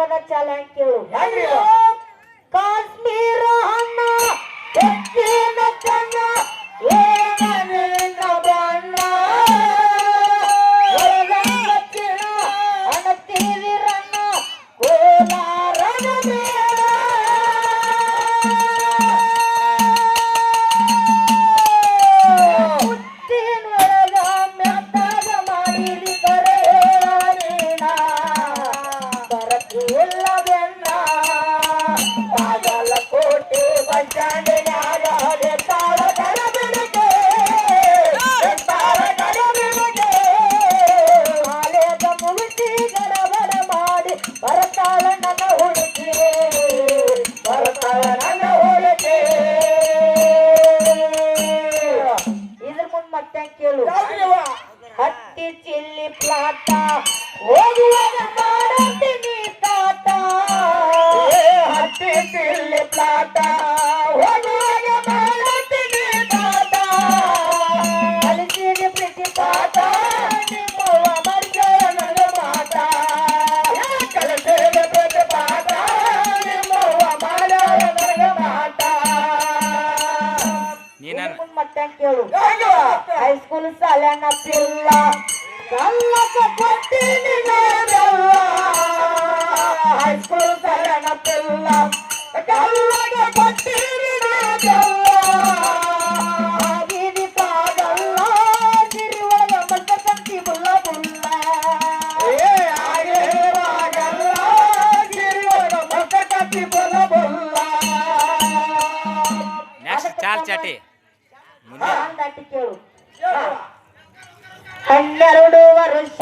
ಪದ ಚಾಲ ಕೇಳು ಮತ್ತೆ ಕೇಳು. ಹತ್ತಿ ಚಿಲ್ಲಿ ಪ್ಲಾಟ ಹೋಗುವಾಗ ಮಾಡುತ್ತೀನಿ ತಾತ. ಹತ್ತಿ ಚಿಲ್ಲಿ ಪ್ಲಾಟ. ಮುಂದ್ ಮತ್ತೆ ಕೇಳು. ಹೈಸ್ಕೂಲ್ ಸಾಲ್ಯಾನ ಪಿಲ್ಲ ಕಲ್ಲಕ ಕೊಟ್ಟಿನಿ ಹೈಸ್ಕೂಲ್ ಸಾಲ್ಯಾನ ಪಿಲ್ಲ ಕಲ್ಲಕ ಕೊಟ್ಟಿನಿ चार चाटे ಹನ್ನೆರಡು ವರ್ಷ